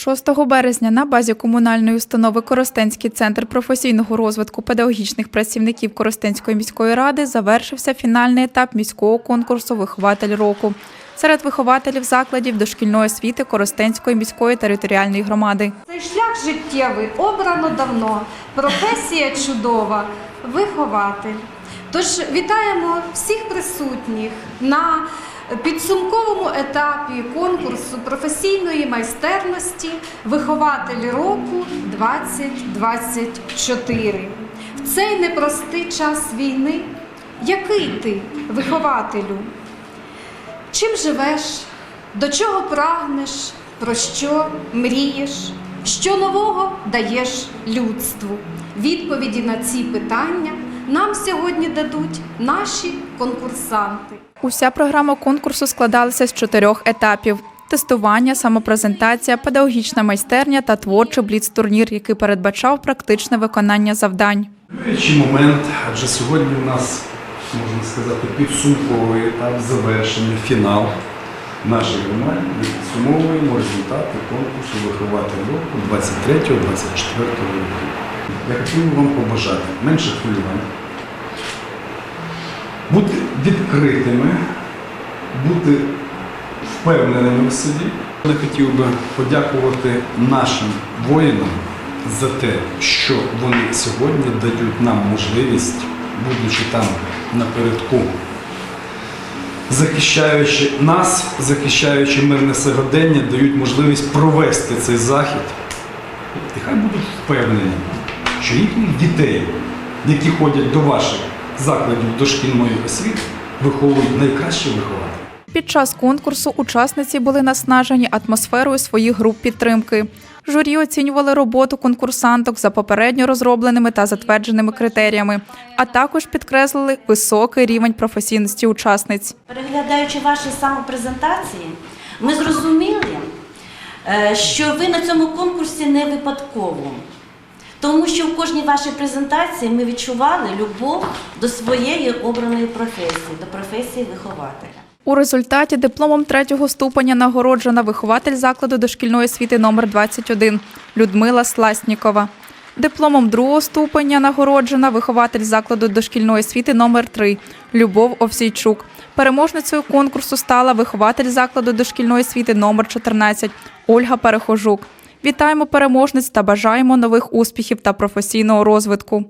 6 березня на базі комунальної установи Коростенський центр професійного розвитку педагогічних працівників Коростенської міської ради завершився фінальний етап міського конкурсу Вихователь року серед вихователів закладів дошкільної освіти Коростенської міської територіальної громади. Цей шлях життєвий обрано давно. Професія чудова, вихователь. Тож вітаємо всіх присутніх на підсумковому етапі конкурсу професійної майстерності Вихователь року 2024. В цей непростий час війни. Який ти, вихователю? Чим живеш? До чого прагнеш? Про що мрієш? Що нового даєш людству? Відповіді на ці питання нам сьогодні дадуть наші конкурсанти. Уся програма конкурсу складалася з чотирьох етапів: тестування, самопрезентація, педагогічна майстерня та творчий бліц-турнір, який передбачав практичне виконання завдань. Хвилюючий момент, адже сьогодні у нас, можна сказати, підсумковий етап завершення, фінал нашої. Ми підсумовуємо результати конкурсу вихователь року 23-24 року. Я хотів вам побажати менше хвилювань, бути відкритими, бути впевненими в собі. Я хотів би подякувати нашим воїнам за те, що вони сьогодні дають нам можливість, будучи там напередку, захищаючи нас, захищаючи мирне сьогодення, дають можливість провести цей захід. І хай будуть впевнені, що їхніх дітей, які ходять до ваших закладів дошкільної освіти, виховують найкращі вихователі. Під час конкурсу учасниці були наснажені атмосферою своїх груп підтримки. Журі оцінювали роботу конкурсанток за попередньо розробленими та затвердженими критеріями, а також підкреслили високий рівень професійності учасниць. Переглядаючи ваші самопрезентації, ми зрозуміли, е, що ви на цьому конкурсі не випадково. Тому що в кожній вашій презентації ми відчували любов до своєї обраної професії, до професії вихователя. У результаті дипломом третього ступеня нагороджена вихователь закладу дошкільної освіти номер 21 Людмила Сласнікова. Дипломом другого ступеня нагороджена вихователь закладу дошкільної освіти номер 3 Любов Овсійчук. Переможницею конкурсу стала вихователь закладу дошкільної освіти номер 14 Ольга Перехожук. Вітаємо переможниць та бажаємо нових успіхів та професійного розвитку.